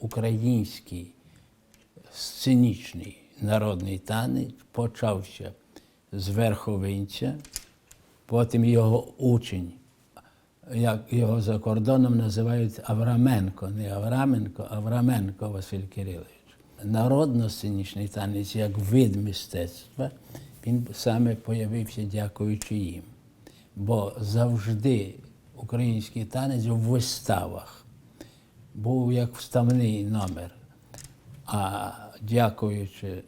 український сценічний народний танець почався з верховинця, потім його учень, як його за кордоном називають Авраменко, не Авраменко, Авраменко Василь Кирилович. Народно-сценічний танець як вид мистецтва, він саме появився дякуючи їм. Бо завжди український танець в виставах був як вставний номер. А дякуючи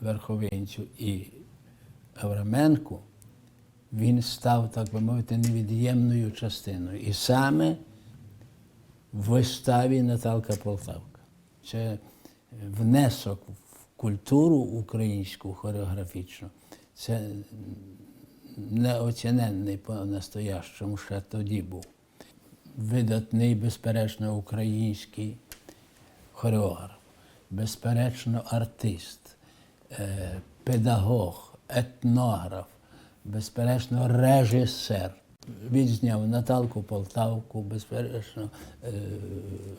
Верховинцю і Авраменку, він став, так би мовити, невід'ємною частиною. І саме в виставі Наталка Полтавка. Це внесок в культуру українську хореографічну. Це неоціненний по-настоящому ще тоді був. Видатний, безперечно, український хореограф, безперечно, артист, е, педагог, етнограф, безперечно, режисер. Відзняв Наталку Полтавку, безперечно, е,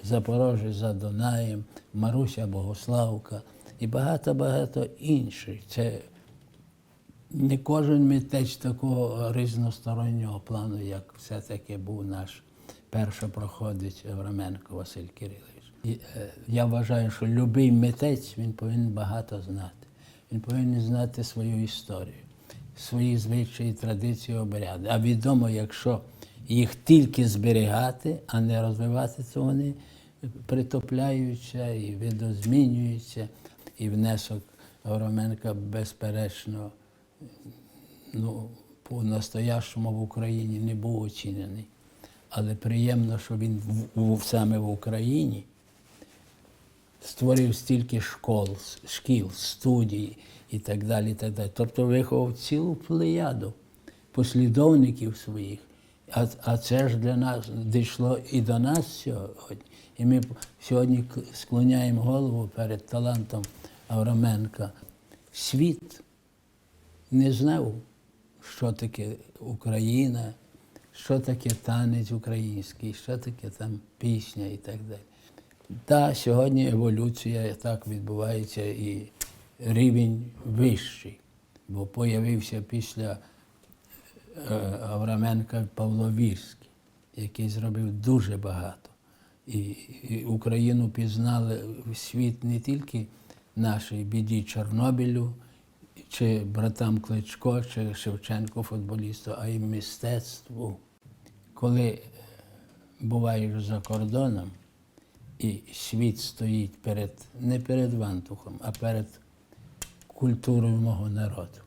Запорожець за Дунаєм, Маруся Богославка і багато-багато інших. Це не кожен митець такого різностороннього плану, як все-таки був наш першопроходець Авраменко Василь Кирилович. І, е, я вважаю, що будь-який митець він повинен багато знати. Він повинен знати свою історію, свої звичаї, традиції, обряди. А відомо, якщо їх тільки зберігати, а не розвивати, то вони притопляються і видозмінюються. І внесок Авраменка, безперечно, ну, по-настоящому в Україні не був оцінений. Але приємно, що він в- в- саме в Україні створив стільки школ, шкіл, студій і так далі. Так далі. Тобто виховав цілу плеяду послідовників своїх. А, а це ж для нас дійшло і до нас сьогодні. І ми сьогодні склоняємо голову перед талантом Авраменка. Світ не знав, що таке Україна, що таке танець український, що таке там пісня і так далі. Та сьогодні еволюція так відбувається і рівень вищий, бо появився після е, Авраменка Павло Вірський, який зробив дуже багато. І, Україну пізнали світ не тільки нашій біді Чорнобилю, чи братам Кличко, чи Шевченко футболісту, а й мистецтву. Коли е, буваєш за кордоном, і світ стоїть перед, не перед Вантухом, а перед культурою мого народу.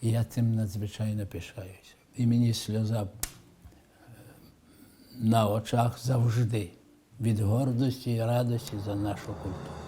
І я цим надзвичайно пишаюся. І мені сльоза е, на очах завжди від гордості і радості за нашу культуру.